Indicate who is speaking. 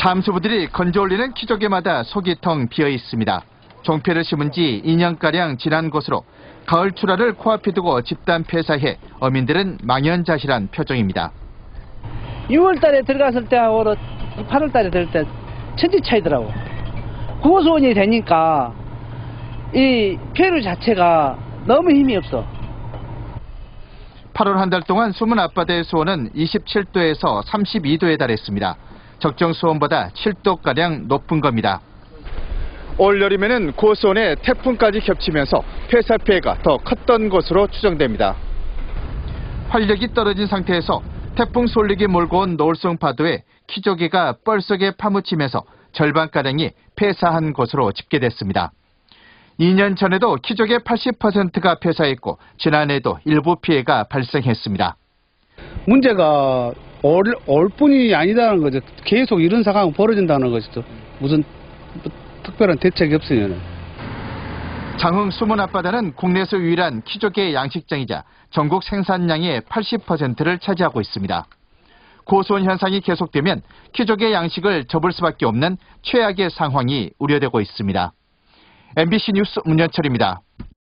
Speaker 1: 잠수부들이 건져 올리는 키조개마다 속이 텅 비어 있습니다. 종패를 심은 지 2년가량 지난 곳으로 가을 출하를 코앞에 두고 집단 폐사해 어민들은 망연자실한 표정입니다.
Speaker 2: 6월 달에 들어갔을 때하고 8월 달에 들을 때 천지 차이더라고. 고소원이 되니까 이 폐류 자체가 너무 힘이 없어.
Speaker 1: 8월 한 달 동안 숨은 앞바다의 수온은 27도에서 32도에 달했습니다. 적정 수온보다 7도가량 높은 겁니다. 올 여름에는 고수온에 태풍까지 겹치면서 폐사 피해가 더 컸던 것으로 추정됩니다. 활력이 떨어진 상태에서 태풍 솔릭이 몰고 온 노을성 파도에 키조개가 뻘속에 파묻히면서 절반가량이 폐사한 것으로 집계됐습니다. 2년 전에도 키조개 80%가 폐사했고 지난해에도 일부 피해가 발생했습니다.
Speaker 3: 문제가 올, 올 뿐이 아니다는 거죠. 계속 이런 상황이 벌어진다는 것이죠. 무슨 뭐 특별한 대책이 없으면.
Speaker 1: 장흥 수문 앞바다는 국내에서 유일한 키조개 양식장이자 전국 생산량의 80%를 차지하고 있습니다. 고수온 현상이 계속되면 키조개 양식을 접을 수밖에 없는 최악의 상황이 우려되고 있습니다. MBC 뉴스 문현철입니다.